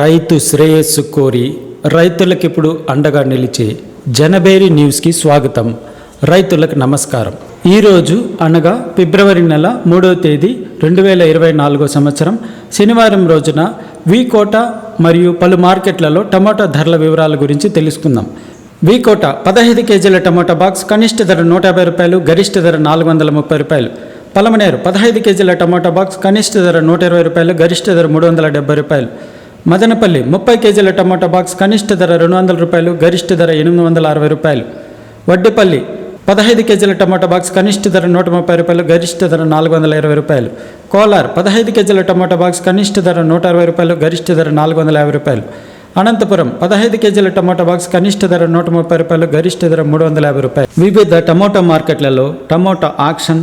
రైతు శ్రేయస్సు కోరి రైతులకు ఇప్పుడు అండగా నిలిచే జనబేరి న్యూస్కి స్వాగతం. రైతులకు నమస్కారం. ఈరోజు అనగా ఫిబ్రవరి నెల మూడవ తేదీ రెండు వేల ఇరవై నాలుగో సంవత్సరం శనివారం రోజున వీకోట మరియు పలు మార్కెట్లలో టమాటా ధరల వివరాల గురించి తెలుసుకుందాం. వీకోట పదహైదు కేజీల టమాటా బాక్స్ కనిష్ట ధర నూట యాభై రూపాయలు గరిష్ట ధర నాలుగు వందల ముప్పై రూపాయలు. పలమనేరు పదహైదు కేజీల టమాటా బాక్స్ కనిష్ట ధర నూట ఇరవై రూపాయలు గరిష్ట ధర మూడు వందల డెబ్బై రూపాయలు. మదనపల్లి ముప్పై కేజీల టమాటా బాక్స్ కనిష్ట ధర రెండు వందల రూపాయలు గరిష్ట ధర ఎనిమిది వందల అరవై రూపాయలు. వడ్డిపల్లి పదహైదు కేజీల టమాటా బాక్స్ కనిష్ట ధర నూట ముప్పై రూపాయలు గరిష్ట ధర నాలుగు వందల ఇరవై రూపాయలు. కోలార్ పదహైదు కేజీల టమాటా బాక్స్ కనిష్ట ధర నూట అరవై రూపాయలు గరిష్ట ధర నాలుగు వందల యాభై రూపాయలు. అనంతపురం పదహైదు కేజీల టమాటా బాక్స్ కనిష్ట ధర నూట ముప్పై రూపాయలు గరిష్ట ధర మూడు వందల యాభై రూపాయలు. వివిధ టమోటా మార్కెట్లలో టమోటా ఆక్షన్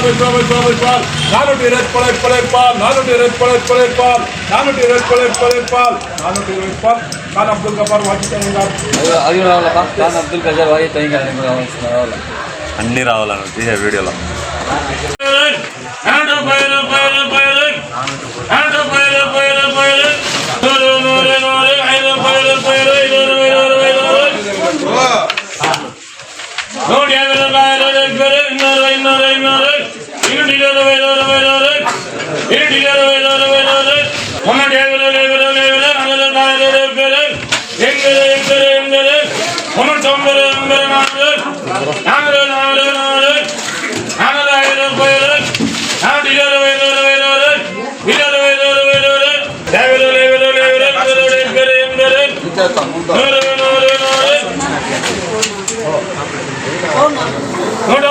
આવે જો આવે જો આવે જો નાનોટી રજ પડે પડે પાલ નાનોટી રજ પડે પડે પાલ નાનોટી રજ પડે પડે પાલ નાનોટી રજ પાલ ખાન અબ્દુલ ગફાર વાજી તૈયાર అది రావాలమ్మా ఖాన్ అబ్దుల్ గజర్ వాయి తయ్యం గారికి రావాల్సిన రావాలి అన్నీ రావాలని తీసే వీడియోలో నూట యాభై రూపాయలు Gracias. ನೋಡ